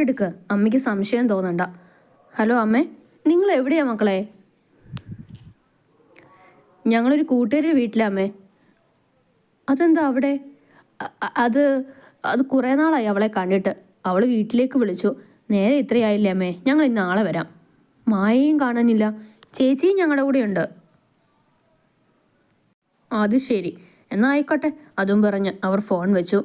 എടുക്ക് അമ്മയ്ക്ക് സംശയം തോന്നണ്ട. ഹലോ അമ്മേ നിങ്ങൾ എവിടെയാ മക്കളെ? ഞങ്ങളൊരു കൂട്ടുകാരുടെ വീട്ടിലാ അമ്മേ. അതെന്താ അവിടെ? അത് അത് കുറേ നാളായി അവളെ കണ്ടിട്ട്. അവൾ വീട്ടിലേക്ക് വിളിച്ചു. നേരെ ഇത്രയായില്ലേ അമ്മേ? ഞങ്ങൾ ഇന്ന് നാളെ വരാം. മായയും കാണാനില്ല. ചേച്ചിയും ഞങ്ങളുടെ കൂടെ ഉണ്ട് അത് ശരി. എന്നാ ആയിക്കോട്ടെ. അതും പറഞ്ഞ് അവർ ഫോൺ വെച്ചു.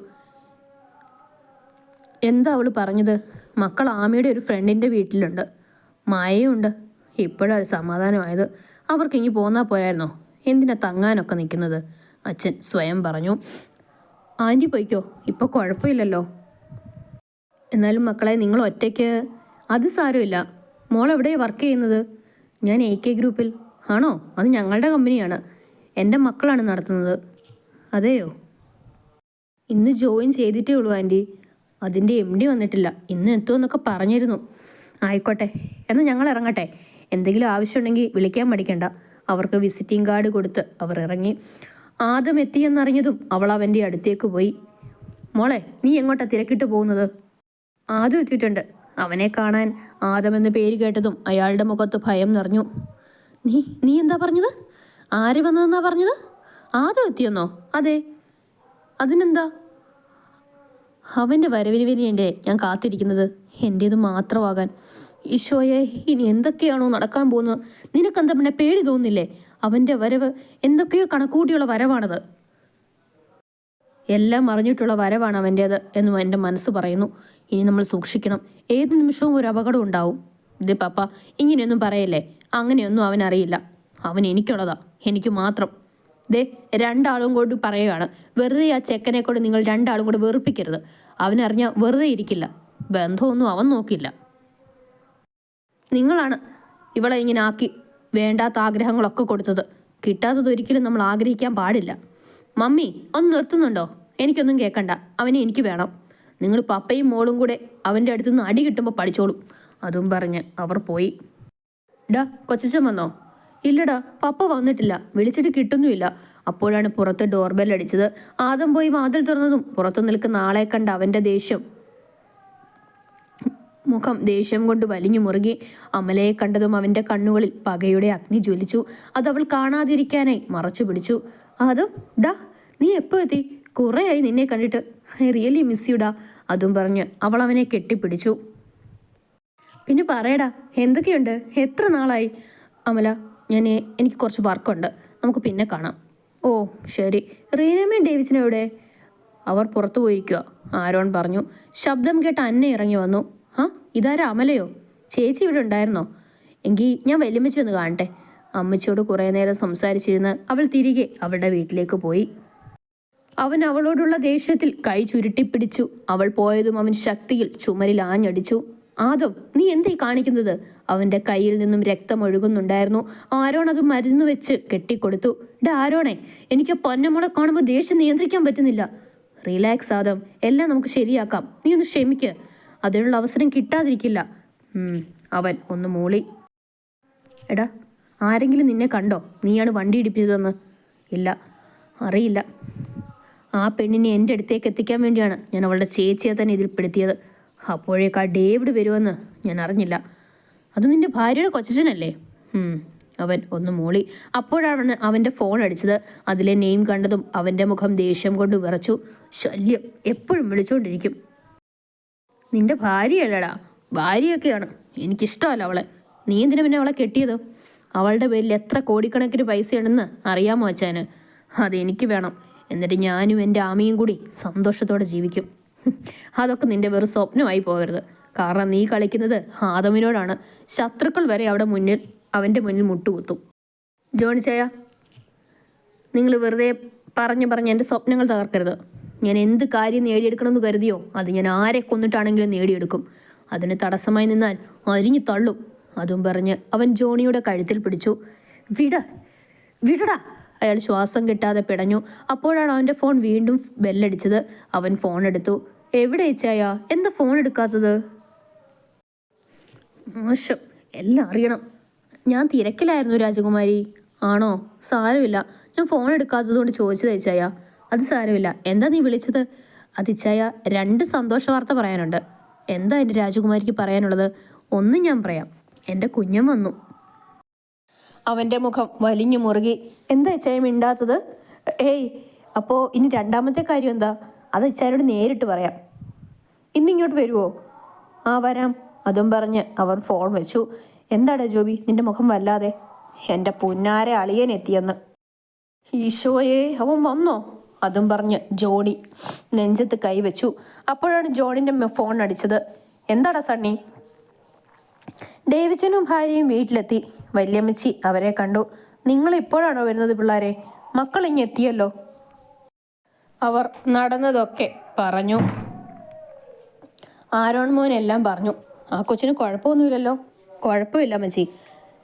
എന്താ അവൾ പറഞ്ഞത്? മക്കൾ ആമയുടെ ഒരു ഫ്രണ്ടിന്റെ വീട്ടിലുണ്ട്. മായയുണ്ട്. ഇപ്പോഴാണ് സമാധാനമായത്. അവർക്ക് ഇനി പോന്നാൽ പോരായിരുന്നോ? എന്തിനാ തങ്ങാനൊക്കെ നിൽക്കുന്നത്? അച്ഛൻ സ്വയം പറഞ്ഞു. ആന്റി പോയിക്കോ. ഇപ്പോൾ കുഴപ്പമില്ലല്ലോ. എന്നാലും മക്കളെ നിങ്ങൾ ഒറ്റയ്ക്ക് അത് സാരമില്ല. മോൾ എവിടെയാണ് വർക്ക് ചെയ്യുന്നത്? ഞാൻ എ കെ ഗ്രൂപ്പിൽ. ആണോ? അത് ഞങ്ങളുടെ കമ്പനിയാണ്. എന്റെ മക്കളാണ് നടത്തുന്നത്. അതെയോ? ഇന്ന് ജോയിൻ ചെയ്തിട്ടേ ഉള്ളൂ ആന്റി. അതിന്റെ എം ഡി വന്നിട്ടില്ല. ഇന്ന് എത്തുമെന്നൊക്കെ പറഞ്ഞിരുന്നു. ആയിക്കോട്ടെ എന്നാൽ ഞങ്ങൾ ഇറങ്ങട്ടെ. എന്തെങ്കിലും ആവശ്യമുണ്ടെങ്കിൽ വിളിക്കാൻ മടിക്കണ്ട. അവർക്ക് വിസിറ്റിംഗ് കാർഡ് കൊടുത്ത് അവർ ഇറങ്ങി. ആദ്യം എത്തിയെന്നറിഞ്ഞതും അവൾ അവന്റെ അടുത്തേക്ക് പോയി. മോളെ നീ എങ്ങോട്ടാ തിരക്കിട്ട് പോകുന്നത്? ആദ്യം എത്തിയിട്ടുണ്ട്. അവനെ കാണാൻ ആദം എന്ന പേര് കേട്ടതും അയാളുടെ മുഖത്ത് ഭയം നിറഞ്ഞു. നീ നീ എന്താ പറഞ്ഞത്? ആര് വന്നതെന്നാ പറഞ്ഞത്? ആദ്യം എത്തിയെന്നോ? അതെ. അതിനെന്താ? അവന്റെ വരവിന് വേണ്ടിയല്ലേ ഞാൻ കാത്തിരിക്കുന്നത്? എന്റേത് മാത്രമാകാൻ. ഈശോയെ ഇനി എന്തൊക്കെയാണോ നടക്കാൻ പോകുന്നത്? നിനക്കെന്താ പിന്നെ പേടി തോന്നില്ലേ അവന്റെ വരവ് എന്തൊക്കെയോ കണക്കൂട്ടിയുള്ള വരവാണത്. എല്ലാം അറിഞ്ഞിട്ടുള്ള വരവാണ് അവന്റേത് എന്നും എന്റെ മനസ്സ് പറയുന്നു. ഇനി നമ്മൾ സൂക്ഷിക്കണം. ഏത് നിമിഷവും ഒരു അപകടം ഉണ്ടാവും. ഇത് പപ്പ ഇങ്ങനെയൊന്നും പറയല്ലേ? അങ്ങനെയൊന്നും അവൻ അറിയില്ല അവൻ എനിക്കുള്ളതാ. എനിക്ക് മാത്രം. ദേ രണ്ടാളും കൊണ്ട് പറയുകയാണ് വെറുതെ ആ ചെക്കനെ കൊണ്ട് നിങ്ങൾ രണ്ടാളും കൂടെ വെറുപ്പിക്കരുത്. അവനറിഞ്ഞാൽ വെറുതെ ഇരിക്കില്ല. ബന്ധമൊന്നും അവൻ നോക്കില്ല നിങ്ങളാണ് ഇവളെ ഇങ്ങനെ ആക്കി വേണ്ടാത്ത ആഗ്രഹങ്ങളൊക്കെ കൊടുത്തത്. കിട്ടാത്തത് ഒരിക്കലും നമ്മൾ ആഗ്രഹിക്കാൻ പാടില്ല. മമ്മി ഒന്ന് നിർത്തുന്നുണ്ടോ? എനിക്കൊന്നും കേൾക്കണ്ട അവനെ എനിക്ക് വേണം. നിങ്ങൾ പപ്പയും മോളും കൂടെ അവന്റെ അടുത്തുനിന്ന് അടി കിട്ടുമ്പോൾ പഠിച്ചോളും. അതും പറഞ്ഞ് അവർ പോയി. ഡാ കൊച്ചച്ചൻ വന്നോ? ഇല്ലടാ പപ്പ വന്നിട്ടില്ല. വിളിച്ചിട്ട് കിട്ടുന്നുമില്ല. അപ്പോഴാണ് പുറത്ത് ഡോർബെൽ അടിച്ചത്. ആദം പോയി വാതിൽ തുറന്നതും പുറത്തു നിൽക്കുന്ന ആളെ കണ്ട അവന്റെ ദേഷ്യം മുഖം ദേഷ്യം കൊണ്ട് വലിഞ്ഞു മുറുകി. അമലയെ കണ്ടതും അവന്റെ കണ്ണുകളിൽ പകയുടെ അഗ്നി ജ്വലിച്ചു. അത് അവൾ കാണാതിരിക്കാനായി മറച്ചു പിടിച്ചു. ആദം ഡാ നീ എപ്പോ എത്തി? കുറേയായി നിന്നെ കണ്ടിട്ട്. ഐ റിയലി മിസ് യുടാ അതും പറഞ്ഞ് അവൾ അവനെ കെട്ടിപ്പിടിച്ചു. പിന്നെ പറയടാ എന്തൊക്കെയുണ്ട്? എത്ര നാളായി? അമല ഞാൻ എനിക്ക് കുറച്ച് വർക്കുണ്ട്. നമുക്ക് പിന്നെ കാണാം. ഓ ശരി. റീനമ്മയും ഡേവിസിനെ എവിടെ? അവർ പുറത്തു പോയിരിക്കുക ആരോൺ പറഞ്ഞു. ശബ്ദം കേട്ട് അന്നെ ഇറങ്ങി വന്നു. ആ ഇതാരാ അമലയോ? ചേച്ചി ഇവിടെ ഉണ്ടായിരുന്നോ? എങ്കിൽ ഞാൻ വലിയമ്മച്ചി ഒന്ന് കാണട്ടെ. അമ്മച്ചിയോട് കുറേ നേരം സംസാരിച്ചിരുന്ന് അവൾ തിരികെ അവളുടെ വീട്ടിലേക്ക് പോയി. അവൻ അവളോടുള്ള ദേഷ്യത്തിൽ കൈ ചുരുട്ടിപ്പിടിച്ചു. അവൾ പോയതും അവൻ ശക്തിയിൽ ചുമരിൽ ആഞ്ഞടിച്ചു. ആദം നീ എന്തേ കാണിക്കുന്നത്? അവന്റെ കയ്യിൽ നിന്നും രക്തം ഒഴുകുന്നുണ്ടായിരുന്നു. ആരോൺ അത് മരുന്ന് വെച്ച് കെട്ടിക്കൊടുത്തു. ഡാ ആരോണേ എനിക്ക് പൊന്നമോളെ കാണുമ്പോൾ ദേഷ്യം നിയന്ത്രിക്കാൻ പറ്റുന്നില്ല. Relax Adam. എല്ലാം നമുക്ക് ശരിയാക്കാം. നീ ഒന്ന് ക്ഷമിക്ക്. അതിനുള്ള അവസരം കിട്ടാതിരിക്കില്ല. അവൻ ഒന്ന് മൂളി. എടാ ആരെങ്കിലും നിന്നെ കണ്ടോ? നീയാണ് വണ്ടി ഇടിപ്പിച്ചതെന്ന്? ഇല്ല അറിയില്ല. ആ പെണ്ണിനെ എന്റെ അടുത്തേക്ക് എത്തിക്കാൻ വേണ്ടിയാണ് ഞാൻ അവളുടെ ചേച്ചിയെ തന്നെ ഇതിൽ പെടുത്തിയത്. അപ്പോഴേക്കാ ഡേവിഡ് വരുമെന്ന് ഞാൻ അറിഞ്ഞില്ല. അത് നിന്റെ ഭാര്യയുടെ കൊച്ചനല്ലേ അവൻ ഒന്ന് മൂളി. അപ്പോഴാണ് അവന്റെ ഫോൺ അടിച്ചത്. അതിലെ നെയിം കണ്ടതും അവന്റെ മുഖം ദേഷ്യം കൊണ്ട് വിറച്ചു. ശല്യം എപ്പോഴും വിളിച്ചുകൊണ്ടിരിക്കും നിന്റെ ഭാര്യയല്ലടാ ഭാര്യയൊക്കെയാണ്. എനിക്കിഷ്ടമല്ല അവളെ. നീ എന്തിനു പിന്നെ അവളെ കെട്ടിയത്? അവളുടെ പേരിൽ എത്ര കോടിക്കണക്കിന് പൈസയുണ്ടെന്ന് അറിയാമോ അച്ചാന് അതെനിക്ക് വേണം. എന്നിട്ട് ഞാനും എന്റെ ആമയും കൂടി സന്തോഷത്തോടെ ജീവിക്കും. അതൊക്കെ നിന്റെ വെറും സ്വപ്നമായി പോകരുത് കാരണം നീ കളിക്കുന്നത് ആദമിനോടാണ്. ശത്രുക്കൾ വരെ അവിടെ മുന്നിൽ അവന്റെ മുന്നിൽ മുട്ടുകുത്തും. ജോണി ചായ നിങ്ങൾ വെറുതെ പറഞ്ഞു പറഞ്ഞ് എന്റെ സ്വപ്നങ്ങൾ തകർക്കരുത്. ഞാൻ എന്ത് കാര്യം നേടിയെടുക്കണമെന്ന് കരുതിയോ? അത് ഞാൻ ആരെ കൊന്നിട്ടാണെങ്കിലും നേടിയെടുക്കും. അതിന് തടസ്സമായി നിന്നാൽ അരിഞ്ഞു തള്ളും. അതും പറഞ്ഞ് അവൻ ജോണിയുടെ കഴുത്തിൽ പിടിച്ചു. വിട വിടടാ. അയാൾ ശ്വാസം കിട്ടാതെ പിടഞ്ഞു. അപ്പോഴാണ് അവന്റെ ഫോൺ വീണ്ടും ബെല്ലടിച്ചത്. അവൻ ഫോൺ എടുത്തു. എവിടെ ഇച്ചായ എന്താ ഫോൺ എടുക്കാത്തത്? മോശം. എല്ലാം അറിയണം. ഞാൻ തിരക്കിലായിരുന്നു രാജകുമാരി. ആണോ? സാരമില്ല. ഞാൻ ഫോൺ എടുക്കാത്തതുകൊണ്ട് ചോദിച്ചത് ഇച്ചായ അത് സാരമില്ല. എന്താ നീ വിളിച്ചത്? അതിച്ചായ രണ്ട് സന്തോഷ വാർത്ത പറയാനുണ്ട്. എന്താ എന്റെ രാജകുമാരിക്ക് പറയാനുള്ളത്? ഒന്നും ഞാൻ പറയാം. എന്റെ കുഞ്ഞൻ വന്നു. അവന്റെ മുഖം വലിഞ്ഞു മുറുകി. എന്താ ഇച്ചായ മിണ്ടാത്തത്? ഏയ് അപ്പോൾ ഇനി രണ്ടാമത്തെ കാര്യം എന്താ? അത് ഇച്ചാരോട് നേരിട്ട് പറയാം. ഇന്നിങ്ങോട്ട് വരുമോ ആ വരാം. അതും പറഞ്ഞ് അവർ ഫോൺ വെച്ചു. എന്താടാ ജോബി നിന്റെ മുഖം വല്ലാതെ? എന്റെ പുന്നാരെ അളിയൻ എത്തിയെന്ന്. ഈശോയെ അവൻ വന്നോ? അതും പറഞ്ഞ് ജോണി നെഞ്ചത്ത് കൈവച്ചു അപ്പോഴാണ് ജോണിന്റെ ഫോൺ അടിച്ചത്. എന്താടാ സണ്ണി? ഡേവിച്ചനും ഭാര്യയും വീട്ടിലെത്തി. വല്യമ്മച്ചി അവരെ കണ്ടു. നിങ്ങൾ ഇപ്പോഴാണോ വരുന്നത് പിള്ളേരെ? മക്കൾ ഇങ്ങ് എത്തിയല്ലോ. അവർ നടന്നതൊക്കെ പറഞ്ഞു. ആരോൺ മോൻ എല്ലാം പറഞ്ഞു. ആ കൊച്ചിന് കുഴപ്പമൊന്നുമില്ലല്ലോ. കുഴപ്പമില്ല മച്ചി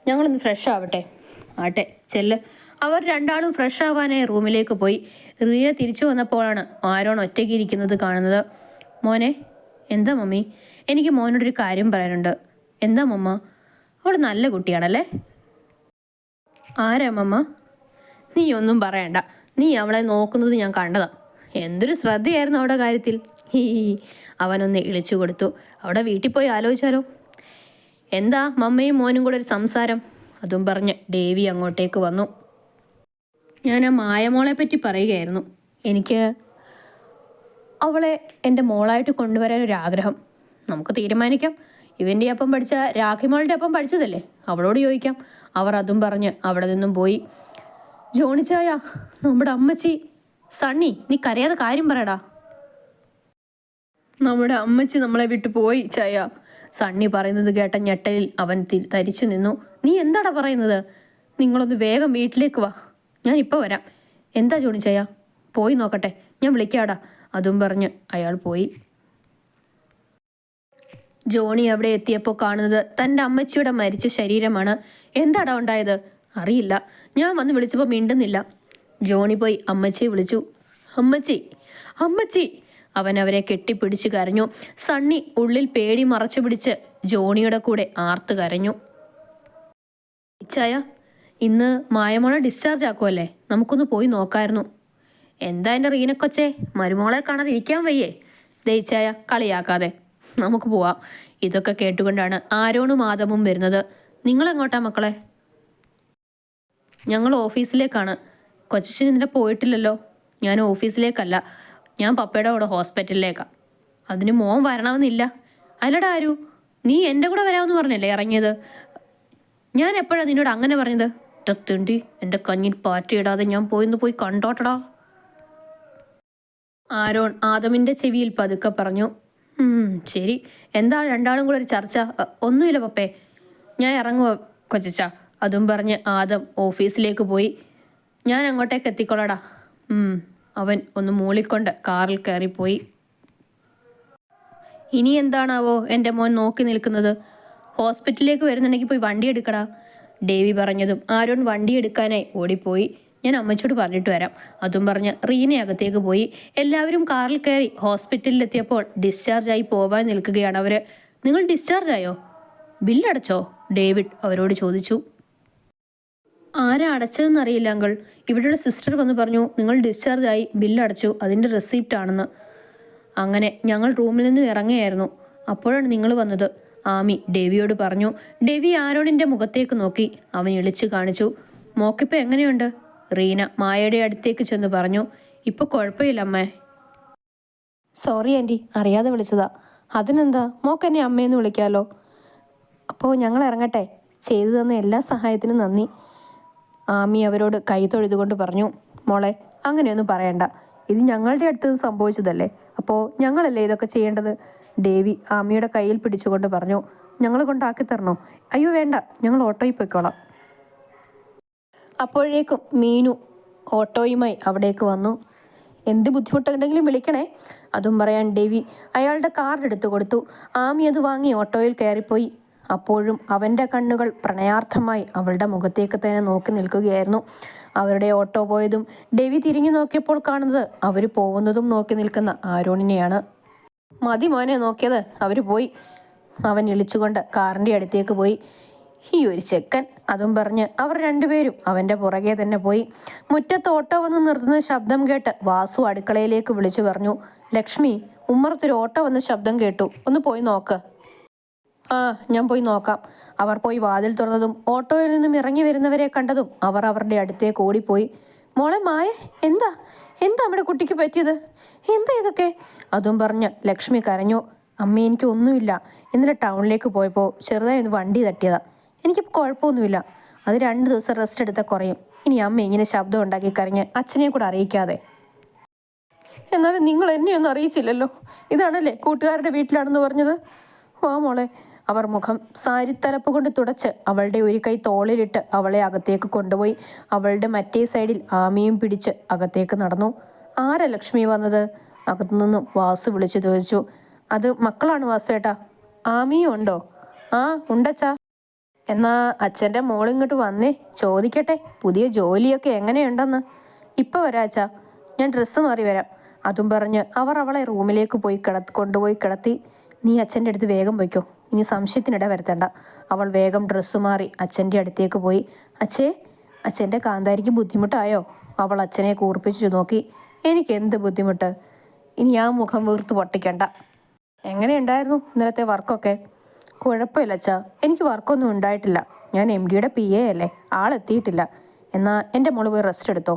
ഞങ്ങളൊന്ന് ഫ്രഷ് ആവട്ടെ. ആട്ടെ ചെല്ല്. അവർ രണ്ടാളും ഫ്രഷ് ആവാനായി റൂമിലേക്ക് പോയി. റീന തിരിച്ചു വന്നപ്പോഴാണ് ആരോൺ ഒറ്റയ്ക്ക് ഇരിക്കുന്നത് കാണുന്നത്. മോനെ എന്താ മമ്മി? എനിക്ക് മോനോടൊരു കാര്യം പറയാനുണ്ട്. എന്താ മമ്മ? അവൾ നല്ല കുട്ടിയാണല്ലേ? ആരാ മമ്മ? നീ ഒന്നും പറയണ്ട. നീ അവളെ നോക്കുന്നത് ഞാൻ കണ്ടതാ. എന്തൊരു ശ്രദ്ധയായിരുന്നു അവിടെ കാര്യത്തിൽ. അവനൊന്ന് ഇളിച്ചു കൊടുത്തു. അവിടെ വീട്ടിൽ പോയി ആലോചിച്ചാലോ? എന്താ മമ്മയും മോനും കൂടെ ഒരു സംസാരം? അതും പറഞ്ഞ് ഡേവി അങ്ങോട്ടേക്ക് വന്നു. ഞാൻ ആ മായമോളെ പറ്റി പറയുകയായിരുന്നു. എനിക്ക് അവളെ എന്റെ മോളായിട്ട് കൊണ്ടുവരാൻ ഒരു ആഗ്രഹം. നമുക്ക് തീരുമാനിക്കാം. ഇവന്റെ അപ്പം പഠിച്ച രാഖിമോളുടെ അപ്പം പഠിച്ചതല്ലേ? അവളോട് ചോദിക്കാം. അവർ അതും പറഞ്ഞ് അവിടെ നിന്നും പോയി. ജോണിച്ചായ നമ്മുടെ അമ്മച്ചി. സണ്ണി നീ കരയാതെ കാര്യം പറയടാ. നമ്മുടെ അമ്മച്ചി നമ്മളെ വിട്ടു പോയി ചായ. സണ്ണി പറയുന്നത് കേട്ട ഞെട്ടലിൽ അവൻ തരിച്ചു നിന്നു. നീ എന്താടാ പറയുന്നത്? നിങ്ങളൊന്ന് വേഗം വീട്ടിലേക്ക് വാ. ഞാൻ ഇപ്പോൾ വരാം. എന്താ ജോണി ചായ? പോയി നോക്കട്ടെ. ഞാൻ വിളിക്കാടാ. അതും പറഞ്ഞ് അയാൾ പോയി. ജോണി അവിടെ എത്തിയപ്പോൾ കാണുന്നത് തന്റെ അമ്മച്ചിയുടെ മരിച്ച ശരീരമാണ്. എന്താടാ ഉണ്ടായത്? അറിയില്ല. ഞാൻ വന്ന് വിളിച്ചപ്പോൾ മിണ്ടുന്നില്ല. ജോണി പോയി അമ്മച്ചിയെ വിളിച്ചു. അമ്മച്ചി അമ്മച്ചി അവൻ അവരെ കെട്ടിപ്പിടിച്ച് കരഞ്ഞു. സണ്ണി ഉള്ളിൽ പേടി മറച്ചു പിടിച്ച് ജോണിയുടെ കൂടെ ആർത്ത് കരഞ്ഞു. ഇച്ചായ ഇന്ന് മായമോളെ ഡിസ്ചാർജ് ആക്കുമല്ലേ നമുക്കൊന്ന് പോയി നോക്കായിരുന്നു. എന്താ എന്റെ റീനക്കൊച്ചേ മരുമോളെ കാണാതിരിക്കാൻ വയ്യേ? ദയിച്ചായ കളിയാക്കാതെ. നമുക്ക് പോവാം. ഇതൊക്കെ കേട്ടുകൊണ്ടാണ് ആരോണും ആദമും വരുന്നത്. നിങ്ങളെങ്ങോട്ടാ മക്കളെ? ഞങ്ങൾ ഓഫീസിലേക്കാണ്. കൊച്ചച്ഛൻ ഇന്നലെ പോയിട്ടില്ലല്ലോ. ഞാൻ ഓഫീസിലേക്കല്ല. ഞാൻ പപ്പയുടെ കൂടെ ഹോസ്പിറ്റലിലേക്കാണ് അതിന് മോൻ വരണമെന്നില്ല. അല്ലടാ ആരു നീ എന്റെ കൂടെ വരാമെന്ന് പറഞ്ഞല്ലേ ഇറങ്ങിയത്? ഞാൻ എപ്പോഴാണ് നിന്നോട് അങ്ങനെ പറഞ്ഞത്? ഒറ്റത്തിണ്ടി എന്റെ കഞ്ഞിൽ പാറ്റിയിടാതെ ഞാൻ പോയിന്ന് പോയി കണ്ടോട്ടടാ. ആരോൺ ആദമിന്റെ ചെവിയിൽ പതുക്കെ പറഞ്ഞു "ഉം, ശരി. എന്താ രണ്ടാളും കൂടെ ഒരു ചർച്ച? ഒന്നുമില്ല പപ്പേ. ഞാൻ ഇറങ്ങുവോ കൊച്ചച്ച. അതും പറഞ്ഞ് ആദം ഓഫീസിലേക്ക് പോയി. ഞാൻ അങ്ങോട്ടേക്ക് എത്തിക്കൊള്ളടാ അവൻ ഒന്ന് മൂളിക്കൊണ്ട് കാറിൽ കയറിപ്പോയി. ഇനി എന്താണാവോ എന്റെ മോൻ നോക്കി നിൽക്കുന്നത്? ഹോസ്പിറ്റലിലേക്ക് വരുന്നുണ്ടെങ്കിൽ പോയി വണ്ടി എടുക്കടാ. ഡേവി പറഞ്ഞതും ആരോൺ വണ്ടി എടുക്കാനായി ഓടിപ്പോയി. ഞാൻ അമ്മച്ചോട് പറഞ്ഞിട്ട് വരാം. അതും പറഞ്ഞ് റീനെ അകത്തേക്ക് പോയി. എല്ലാവരും കാറിൽ കയറി ഹോസ്പിറ്റലിലെത്തിയപ്പോൾ ഡിസ്ചാർജായി പോവാൻ നിൽക്കുകയാണ് അവർ നിങ്ങൾ ഡിസ്ചാർജ് ആയോ ബില്ലടച്ചോ? ഡേവിഡ് അവരോട് ചോദിച്ചു. ആരാ അടച്ചതെന്നറിയില്ല അങ്കിൾ. ഇവിടെയുള്ള സിസ്റ്റർ വന്ന് പറഞ്ഞു നിങ്ങൾ ഡിസ്ചാർജ് ആയി ബില്ലടച്ചു അതിന്റെ റെസിപ്റ്റ് ആണെന്ന്. അങ്ങനെ ഞങ്ങൾ റൂമിൽ നിന്ന് ഇറങ്ങുകയായിരുന്നു. അപ്പോഴാണ് നിങ്ങൾ വന്നത്. ആമി ഡെവിയോട് പറഞ്ഞു ഡെവി ആരോണിന്റെ മുഖത്തേക്ക് നോക്കി അവൻ ഇളിച്ചു കാണിച്ചു. മോക്കിപ്പോൾ എങ്ങനെയുണ്ട്? റീന മായയുടെ അടുത്തേക്ക് ചെന്ന് പറഞ്ഞു ഇപ്പോൾ കുഴപ്പമില്ല അമ്മേ. Sorry aunty. അറിയാതെ വിളിച്ചതാ. അതിനെന്താ? മോക്ക് എന്നെ അമ്മയെന്ന് വിളിക്കാമല്ലോ അപ്പോൾ ഞങ്ങൾ ഇറങ്ങട്ടെ. ചെയ്തു തന്ന എല്ലാ സഹായത്തിനും നന്ദി. ആമി അവരോട് കൈ തൊഴുതുകൊണ്ട് പറഞ്ഞു മോളെ അങ്ങനെയൊന്നും പറയണ്ട. ഇത് ഞങ്ങളുടെ അടുത്ത് സംഭവിച്ചതല്ലേ? അപ്പോൾ ഞങ്ങളല്ലേ ഇതൊക്കെ ചെയ്യേണ്ടത്? ദേവി ആമിയുടെ കയ്യിൽ പിടിച്ചുകൊണ്ട് പറഞ്ഞു ഞങ്ങൾ കൊണ്ടാക്കി തരണോ? അയ്യോ വേണ്ട. ഞങ്ങൾ ഓട്ടോയിൽ പോയിക്കോളാം. അപ്പോഴേക്കും മീനു ഓട്ടോയുമായി അവിടേക്ക് വന്നു. എന്ത് ബുദ്ധിമുട്ടുണ്ടെങ്കിലും വിളിക്കണേ. അതും പറയാൻ ദേവി അയാളുടെ കാർഡ് എടുത്തു കൊടുത്തു. ആമി അത് വാങ്ങി ഓട്ടോയിൽ കയറിപ്പോയി. അപ്പോഴും അവന്റെ കണ്ണുകൾ പ്രണയാർത്ഥമായി അവളുടെ മുഖത്തേക്ക് തന്നെ നോക്കി നിൽക്കുകയായിരുന്നു. അവരുടെ ഓട്ടോ പോയതും ഡെവി തിരിഞ്ഞു നോക്കിയപ്പോൾ കാണുന്നത് അവർ പോകുന്നതും നോക്കി നിൽക്കുന്ന ആരോണിനെയാണ്. മതി മോനെ നോക്കിയത്. അവർ പോയി. അവൻ ഇളിച്ചുകൊണ്ട് കാറിന്റെ അടുത്തേക്ക് പോയി. ഈ ഒരു ചെക്കൻ അതും പറഞ്ഞ് അവർ രണ്ടുപേരും അവന്റെ പുറകെ തന്നെ പോയി. മുറ്റത്ത് ഓട്ടോ വന്ന് നിർത്തുന്ന ശബ്ദം കേട്ട് വാസു അടുക്കളയിലേക്ക് വിളിച്ചു പറഞ്ഞു ലക്ഷ്മി ഉമ്മറത്തൊരു ഓട്ടോ വന്ന ശബ്ദം കേട്ടു. ഒന്ന് പോയി നോക്ക്. ആ ഞാൻ പോയി നോക്കാം. അവർ പോയി വാതിൽ തുറന്നതും ഓട്ടോയിൽ നിന്നും ഇറങ്ങി വരുന്നവരെ കണ്ടതും അവർ അവരുടെ അടുത്തേക്ക് ഓടിപ്പോയി. മോളെ മായ എന്താ? എന്താ നമ്മുടെ കുട്ടിക്ക് പറ്റിയത്? എന്താ ഇതൊക്കെ? അതും പറഞ്ഞ് ലക്ഷ്മി കരഞ്ഞു. അമ്മ എനിക്ക് ഒന്നുമില്ല. ഇന്നലെ ടൗണിലേക്ക് പോയപ്പോൾ ചെറുതായി ഒന്ന് വണ്ടി തട്ടിയതാ. എനിക്കിപ്പോൾ കുഴപ്പമൊന്നുമില്ല. അത് രണ്ട് ദിവസം റെസ്റ്റ് എടുത്താൽ കുറയും. ഇനി അമ്മ ഇങ്ങനെ ശബ്ദം ഉണ്ടാക്കി കരഞ്ഞ് അച്ഛനെ കൂടെ അറിയിക്കാതെ. എന്നാലും നിങ്ങൾ എന്നെ ഒന്നും അറിയിച്ചില്ലല്ലോ. ഇതാണല്ലേ കൂട്ടുകാരുടെ വീട്ടിലാണെന്ന് പറഞ്ഞത്? വാ മോളെ അവർ മുഖം സാരിത്തലപ്പ് കൊണ്ട് തുടച്ച് അവളുടെ ഒരു കൈ തോളിലിട്ട് അവളെ അകത്തേക്ക് കൊണ്ടുപോയി. അവളുടെ മറ്റേ സൈഡിൽ ആമിയും പിടിച്ച് അകത്തേക്ക് നടന്നു. ആരാ ലക്ഷ്മി വന്നത്? അകത്തു നിന്നും വാസു വിളിച്ചു ചോദിച്ചു. അത് മക്കളാണ് വാസുവേട്ടാ. ആമിയും ഉണ്ടോ? ആ ഉണ്ടച്ചാ. എന്നാ അച്ഛന്റെ മോളിങ്ങോട്ട് വന്നേ. ചോദിക്കട്ടെ പുതിയ ജോലിയൊക്കെ എങ്ങനെയുണ്ടെന്ന്? ഇപ്പൊ വരാച്ചാ. ഞാൻ ഡ്രസ്സ് മാറി വരാം. അതും പറഞ്ഞ് അവർ അവളെ റൂമിലേക്ക് പോയി കിട കൊണ്ടുപോയി കിടത്തി. നീ അച്ഛന്റെ അടുത്ത് വേഗം പോയിക്കോ. ഇനി സംശയത്തിനിട വരുത്തണ്ട. അവൾ വേഗം ഡ്രസ്സ് മാറി അച്ഛന്റെ അടുത്തേക്ക് പോയി. അച്ഛേ അച്ഛന്റെ കാന്താരിക്ക് ബുദ്ധിമുട്ടായോ? അവൾ അച്ഛനെ കൂർപ്പിച്ചു നോക്കി. എനിക്ക് എന്ത് ബുദ്ധിമുട്ട്? ഇനി ആ മുഖം വീർത്ത് പൊട്ടിക്കണ്ട. എങ്ങനെയുണ്ടായിരുന്നു ഇന്നലത്തെ വർക്കൊക്കെ? കുഴപ്പമില്ല അച്ഛാ. എനിക്ക് വർക്കൊന്നും ഉണ്ടായിട്ടില്ല. ഞാൻ എം ഡിയുടെ പി എ അല്ലേ? ആളെത്തിയിട്ടില്ല എന്നാൽ എന്റെ മോൾ പോയി റെസ്റ്റ് എടുത്തോ.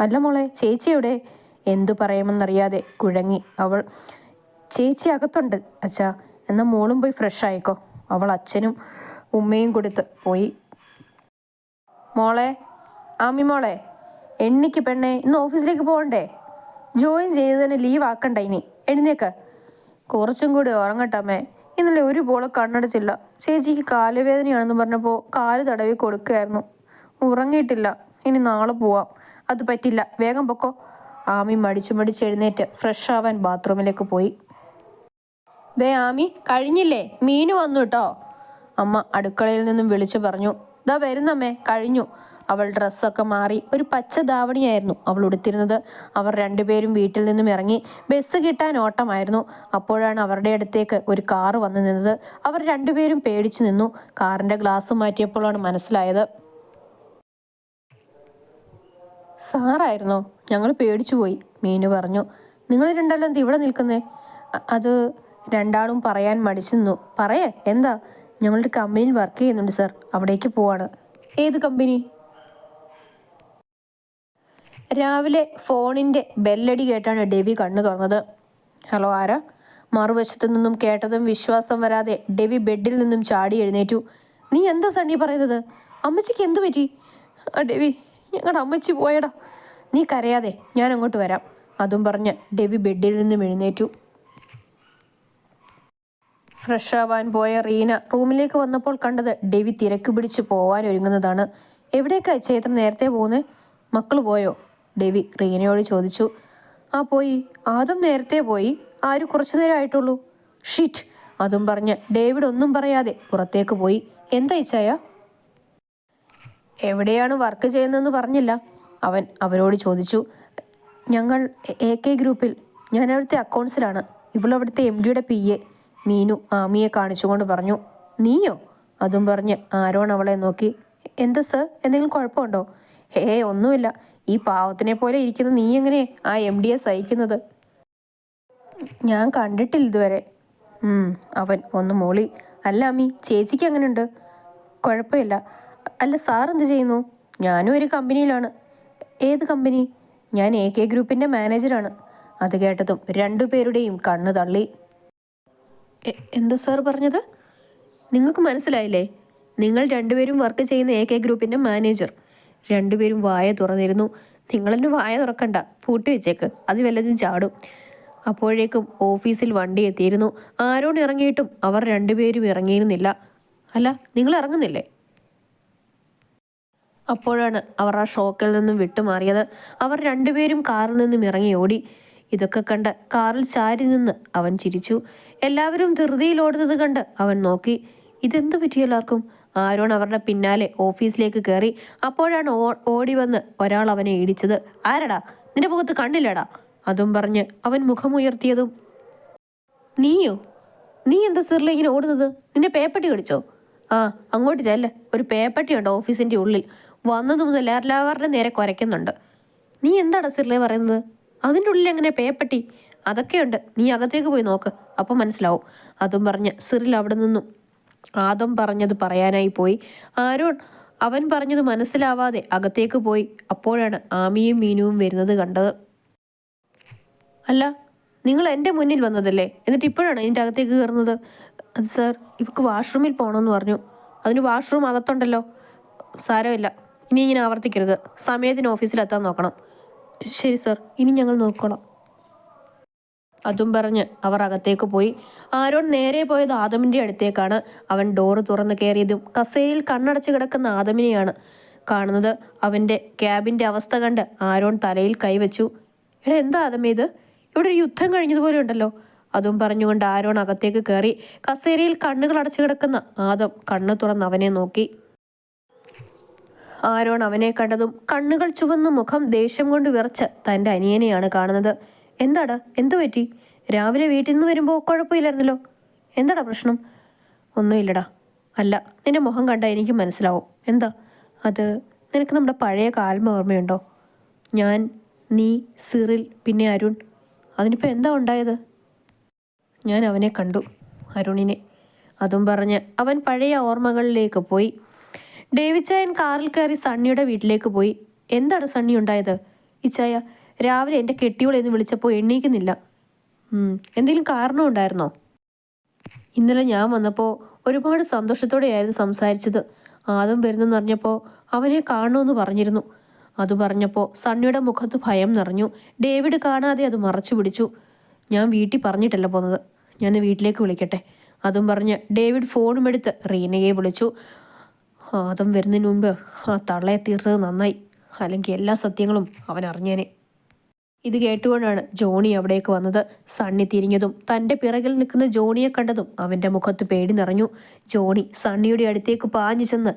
അല്ല മോളെ ചേച്ചിയുടെ എന്തു പറയുമെന്നറിയാതെ കുഴങ്ങി അവൾ. ചേച്ചി അകത്തുണ്ട് അച്ഛാ. എന്നാൽ മോളും പോയി ഫ്രഷ് ആയിക്കോ. അവൾ അച്ഛനും ഉമ്മയും കൊടുത്ത് പോയി. മോളെ ആമി മോളെ എണ്ണിക്ക് പെണ്ണേ ഇന്ന് ഓഫീസിലേക്ക് പോകണ്ടേ? ജോയിൻ ചെയ്തതിന് ലീവ് ആക്കണ്ട ഇനി. എഴുന്നേക്ക്. കുറച്ചും കൂടി ഉറങ്ങട്ടമ്മേ ഇന്നലെ ഒരു പോളെ കണ്ണടച്ചില്ല. ചേച്ചിക്ക് കാലുവേദനയാണെന്ന് പറഞ്ഞപ്പോൾ കാൽ തടവി കൊടുക്കുകയായിരുന്നു. ഉറങ്ങിയിട്ടില്ല. ഇനി നാളെ പോവാം. അത് പറ്റില്ല. വേഗം പൊക്കോ. ആമി മടിച്ചു മടിച്ച് എഴുന്നേറ്റ് ഫ്രഷ് ആവാൻ ബാത്റൂമിലേക്ക് പോയി. ദേ ആമി കഴിഞ്ഞില്ലേ? മീനു വന്നു കേട്ടോ അമ്മ അടുക്കളയിൽ നിന്നും വിളിച്ചു പറഞ്ഞു ദാ വരുന്നമ്മേ കഴിഞ്ഞു. അവൾ ഡ്രസ്സൊക്കെ മാറി ഒരു പച്ച ധാവണിയായിരുന്നു അവൾ ഉടുത്തിരുന്നത്. അവർ രണ്ടുപേരും വീട്ടിൽ നിന്നും ഇറങ്ങി ബസ് കിട്ടാൻ ഓട്ടമായിരുന്നു. അപ്പോഴാണ് അവരുടെ അടുത്തേക്ക് ഒരു കാറ് വന്നു നിന്നത്. അവർ രണ്ടുപേരും പേടിച്ചു നിന്നു. കാറിന്റെ ഗ്ലാസ് മാറ്റിയപ്പോഴാണ് മനസ്സിലായത്. സാറായിരുന്നോ? ഞങ്ങൾ പേടിച്ചു പോയി മീനു പറഞ്ഞു. നിങ്ങൾ രണ്ടാളും എന്താ ഇവിടെ നിൽക്കുന്നേ? അത് രണ്ടാളും പറയാൻ മടിച്ചു നിന്നു പറയേ എന്താ? ഞങ്ങളൊരു കമ്പനിയിൽ വർക്ക് ചെയ്യുന്നുണ്ട് സർ അവിടേക്ക് പോവാണ്. ഏത് കമ്പനി? രാവിലെ ഫോണിന്റെ ബെല്ലടി കേട്ടാണ് ഡെവി കണ്ണു തുറന്നത്. ഹലോ ആരാ? മറുവശത്തു നിന്നും കേട്ടതും വിശ്വാസം വരാതെ ഡെവി ബെഡിൽ നിന്നും ചാടി എഴുന്നേറ്റു. നീ എന്താ സണ്ണി പറയുന്നത്? അമ്മച്ചിക്ക് എന്തു പറ്റി? ഡെവി ഞങ്ങളുടെ അമ്മച്ചി പോയടാ. നീ കരയാതെ ഞാൻ അങ്ങോട്ട് വരാം. അതും പറഞ്ഞ് ഡെവി ബെഡിൽ നിന്നും എഴുന്നേറ്റു. ഫ്രഷ് ആവാൻ പോയ റീന റൂമിലേക്ക് വന്നപ്പോൾ കണ്ടത് ഡെവി തിരക്ക് പിടിച്ച് പോവാൻ ഒരുങ്ങുന്നതാണ്. എവിടേക്കാ ചേതൻ നേരത്തെ പോകുന്നേ മക്കൾ പോയോ? ഡെവി റീനയോട് ചോദിച്ചു. ആ പോയി. ആദം നേരത്തെ പോയി. ആര് കുറച്ചു നേരം ആയിട്ടുള്ളൂ? ഷിറ്റ് അതും പറഞ്ഞ് ഡേവിഡ് ഒന്നും പറയാതെ പുറത്തേക്ക് പോയി. എന്താ ഇച്ചായ എവിടെയാണ് വർക്ക് ചെയ്യുന്നതെന്ന് പറഞ്ഞില്ല. അവൻ അവരോട് ചോദിച്ചു. ഞങ്ങൾ എ കെ ഗ്രൂപ്പിൽ. ഞാൻ അവിടുത്തെ അക്കൗണ്ട്സിലാണ്. ഇവളവിടുത്തെ എം ഡിയുടെ പി എ. മീനു ആമിയെ കാണിച്ചുകൊണ്ട് പറഞ്ഞു നീയോ? അതും പറഞ്ഞ് ആരോൺ അവളെ നോക്കി എന്താ സർ? എന്തെങ്കിലും കുഴപ്പമുണ്ടോ? ഹേ ഒന്നുമില്ല. ഈ പാവത്തിനെ പോലെ ഇരിക്കുന്ന നീ എങ്ങനെ ആ എം ഡിയെ സഹിക്കുന്നത്? ഞാൻ കണ്ടിട്ടില്ല ഇതുവരെ. അവൻ ഒന്ന് മോളി അല്ല അമ്മി ചേച്ചിക്ക് ഉണ്ട് കുഴപ്പമില്ല. അല്ല സാർ എന്ത് ചെയ്യുന്നു? ഞാനും ഒരു കമ്പനിയിലാണ്. ഏത് കമ്പനി? ഞാൻ എ കെ ഗ്രൂപ്പിന്റെ മാനേജറാണ്. അത് കേട്ടതും രണ്ടുപേരുടെയും കണ്ണ് തള്ളി. എന്താ സാർ പറഞ്ഞത്? നിങ്ങൾക്ക് മനസ്സിലായില്ലേ? നിങ്ങൾ രണ്ടുപേരും വർക്ക് ചെയ്യുന്ന എ കെ ഗ്രൂപ്പിന്റെ മാനേജർ രണ്ടുപേരും വായ തുറന്നിരുന്നു. നിങ്ങളെന്നെ വായ തുറക്കണ്ട. പൂട്ടി വെച്ചേക്ക്. അത് വല്ലതും ചാടും. അപ്പോഴേക്കും ഓഫീസിൽ വണ്ടി എത്തിയിരുന്നു. ആരോട് ഇറങ്ങിയിട്ടും അവർ രണ്ടുപേരും ഇറങ്ങിയിരുന്നില്ല. അല്ല നിങ്ങൾ ഇറങ്ങുന്നില്ലേ? അപ്പോഴാണ് അവർ ആ ഷോക്കിൽ നിന്നും വിട്ടുമാറിയത്. അവർ രണ്ടുപേരും കാറിൽ നിന്നും ഇറങ്ങി ഓടി. ഇതൊക്കെ കണ്ട് കാറിൽ ചാരി നിന്ന് അവൻ ചിരിച്ചു. എല്ലാവരും ധൃതിയിൽ ഓടുന്നത് കണ്ട് അവൻ നോക്കി. ഇതെന്ത് പറ്റി എല്ലാവർക്കും? ആരോൺ അവരുടെ പിന്നാലെ ഓഫീസിലേക്ക് കയറി. അപ്പോഴാണ് ഓടി വന്ന് ഒരാൾ അവനെ ഇടിച്ചത്. ആരടാ? നിന്റെ മുഖത്ത് കണ്ണില്ലടാ? അതും പറഞ്ഞ് അവൻ മുഖമുയർത്തിയതും. നീയോ? നീ എന്താ സിറിൽ ഇങ്ങനെ ഓടുന്നത്? നിന്റെ പേപ്പട്ടി കടിച്ചോ? ആ അങ്ങോട്ട് ചെല്ല. ഒരു പേപ്പട്ടിയുണ്ട് ഓഫീസിന്റെ ഉള്ളിൽ. വന്നത് മുതൽ എല്ലാവരുടെ നേരെ കുരയ്ക്കുന്നുണ്ട്. നീ എന്താണ് സിറിലെ പറയുന്നത്? അതിന്റെ ഉള്ളിൽ എങ്ങനെ പേപ്പട്ടി? അതൊക്കെയുണ്ട് നീ അകത്തേക്ക് പോയി നോക്ക്. അപ്പം മനസ്സിലാവും. അതും പറഞ്ഞ് സിറിൽ അവിടെ നിന്നും. ആദം പറഞ്ഞത് പറയാനായി പോയി. ആരോൺ അവൻ പറഞ്ഞത് മനസ്സിലാവാതെ അകത്തേക്ക് പോയി. അപ്പോഴാണ് ആമിയും മീനുവും വരുന്നത് കണ്ടത്. അല്ല നിങ്ങൾ എന്റെ മുന്നിൽ വന്നതല്ലേ? എന്നിട്ട് ഇപ്പോഴാണ് ഇതിന്റെ അകത്തേക്ക് കയറുന്നത്? അത് സാർ ഇവക്ക് വാഷ്റൂമിൽ പോകണമെന്ന് പറഞ്ഞു. അതിന് വാഷ്റൂം അകത്തുണ്ടല്ലോ. സാരമില്ല. ഇനി ഇങ്ങനെ ആവർത്തിക്കരുത്. സമയത്തിന് ഓഫീസിലെത്താൻ നോക്കണം. ശരി സർ ഇനി ഞങ്ങൾ നോക്കണം. അതും പറഞ്ഞ് അവർ അകത്തേക്ക് പോയി. ആരോൺ നേരെ പോയത് ആദമിന്റെ അടുത്തേക്കാണ്. അവൻ ഡോറ് തുറന്ന് കയറിയതും കസേരയിൽ കണ്ണടച്ച് കിടക്കുന്ന ആദമിനെയാണ് കാണുന്നത്. അവന്റെ ക്യാബിന്റെ അവസ്ഥ കണ്ട് ആരോൺ തലയിൽ കൈവച്ചു. എടാ എന്താ ആദമേ ഇത്? ഇവിടെ ഒരു യുദ്ധം കഴിഞ്ഞതുപോലെ ഉണ്ടല്ലോ. അതും പറഞ്ഞുകൊണ്ട് ആരോൺ അകത്തേക്ക് കയറി കസേരയിൽ കണ്ണുകൾ അടച്ചു കിടക്കുന്ന ആദം കണ്ണു തുറന്ന് അവനെ നോക്കി. ആരോൺ അവനെ കണ്ടതും കണ്ണുകൾ ചുവന്ന മുഖം ദേഷ്യം കൊണ്ട് വിറച്ച് തന്റെ അനിയനെയാണ് കാണുന്നത്. എന്താടാ? എന്തു പറ്റി? രാവിലെ വീട്ടിൽ നിന്ന് വരുമ്പോൾ കുഴപ്പമില്ലായിരുന്നല്ലോ. എന്താടാ പ്രശ്നം? ഒന്നുമില്ലടാ. അല്ല നിന്റെ മുഖം കണ്ടാൽ എനിക്ക് മനസ്സിലാവും. എന്താ? അത് നിനക്ക് നമ്മുടെ പഴയ കാൽമ ഓർമ്മയുണ്ടോ? ഞാൻ നീ സിറിൽ പിന്നെ അരുൺ. അതിനിപ്പോൾ എന്താ ഉണ്ടായത്? ഞാൻ അവനെ കണ്ടു അരുണിനെ. അതും പറഞ്ഞ് അവൻ പഴയ ഓർമ്മകളിലേക്ക് പോയി. ഡേവിച്ചായൻ കാറിൽ കയറി സണ്ണിയുടെ വീട്ടിലേക്ക് പോയി. എന്താണ് സണ്ണി ഉണ്ടായത്? ഇച്ചായ രാവിലെ എന്റെ കെട്ടിയോളെന്ന് വിളിച്ചപ്പോൾ എണ്ണീക്കുന്നില്ല. എന്തെങ്കിലും കാരണം ഉണ്ടായിരുന്നോ? ഇന്നലെ ഞാൻ വന്നപ്പോൾ ഒരുപാട് സന്തോഷത്തോടെയായിരുന്നു സംസാരിച്ചത്. ആദം വരുന്നെന്ന് പറഞ്ഞപ്പോൾ അവനെ കാണണമെന്ന് പറഞ്ഞിരുന്നു. അത് പറഞ്ഞപ്പോൾ സണ്ണിയുടെ മുഖത്ത് ഭയം നിറഞ്ഞു. ഡേവിഡ് കാണാതെ അത് മറച്ചു പിടിച്ചു. ഞാൻ വീട്ടിൽ പറഞ്ഞിട്ടല്ല പോന്നത്. ഞാൻ വീട്ടിലേക്ക് വിളിക്കട്ടെ. അതും പറഞ്ഞ് ഡേവിഡ് ഫോണും എടുത്ത് റീനയെ വിളിച്ചു. ആദം വരുന്നതിന് മുമ്പ് ആ തള്ളയെ തീർത്തത് നന്നായി. അല്ലെങ്കിൽ എല്ലാ സത്യങ്ങളും അവൻ അറിഞ്ഞേനെ. ഇത് കേട്ടുകൊണ്ടാണ് ജോണി അവിടേക്ക് വന്നത്. സണ്ണി തിരിഞ്ഞതും തന്റെ പിറകിൽ നിൽക്കുന്ന ജോണിയെ കണ്ടതും അവന്റെ മുഖത്ത് പേടി നിറഞ്ഞു. ജോണി സണ്ണിയുടെ അടുത്തേക്ക് പാഞ്ഞു ചെന്ന്